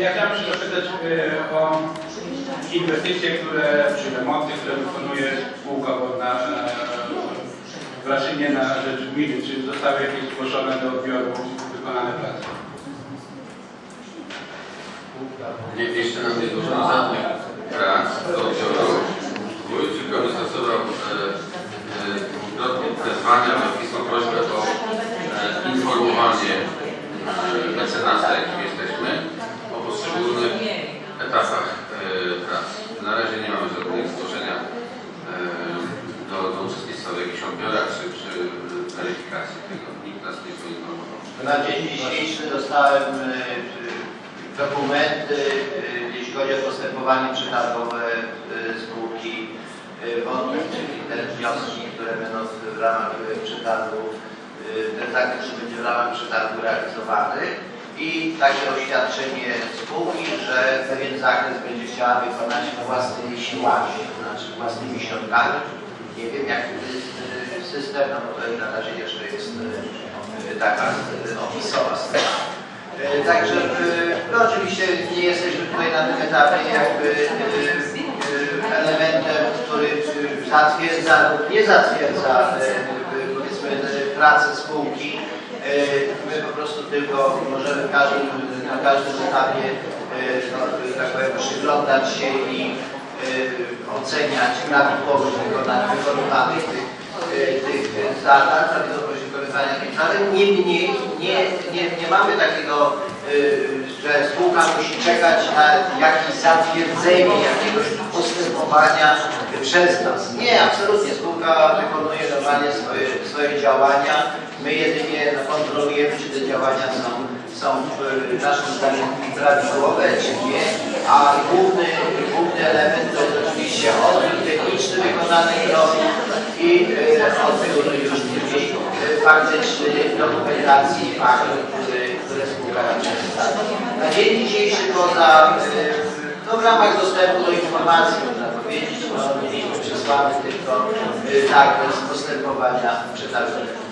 Ja chciałem się zapytać e, o inwestycje, które, czy remonty, które wykonuje spółka wodna w Raszynie na rzecz gminy. Czy zostały jakieś zgłoszone do odbioru wykonane prace? Nie, jeszcze nam nie złożono żadnych prac do odbioru. Wójt tylko wystosował e, e, dwukrotnie wezwania, na pismo prośbę o informowanie e, mecenasa, jakim jesteśmy, o poszczególnych etapach e, prac. Na razie nie mamy żadnego zgłoszenia e, do, do uczestnictwa w jakichś odbiorach czy przy Na dzień dzisiejszy dostałem y, y, dokumenty, y, jeśli chodzi o postępowanie przetargowe spółki wodnej, czyli te wnioski, które będą w ramach przetargu, ten zakres będzie w ramach przetargu realizowany. I takie oświadczenie spółki, że pewien zakres będzie chciała wykonać własnymi siłami, to znaczy własnymi środkami. Nie wiem jaki to jest bo to na razie jeszcze jest y, taka y, opisowa strona. Y, Także no oczywiście nie jesteśmy tutaj na tym etapie jakby elementem, który zatwierdza lub nie zatwierdza powiedzmy pracę spółki. My po prostu tylko możemy na każdym etapie no, tak powiem, przyglądać się i oceniać prawidłowość wykonywanych tych, tych zadań, prawidłowość wykonywania tych zadań. Niemniej nie, nie, nie mamy takiego, że spółka musi czekać na jakieś zatwierdzenie jakiegoś postępowania przez nas. Nie, absolutnie. Spółka wykonuje normalnie swoje, swoje działania. My jedynie kontrolujemy, czy te działania są, są w naszym zdaniem prawidłowe, czy nie. A główny, główny element to oczywiście odbiór techniczny wykonanych robót i y, odbiór już później y, faktyczny dokumentacji. Na dzień dzisiejszy poza y, no w ramach dostępu do informacji można powiedzieć, no mieliśmy przesłany tylko zakres postępowania przetargowego.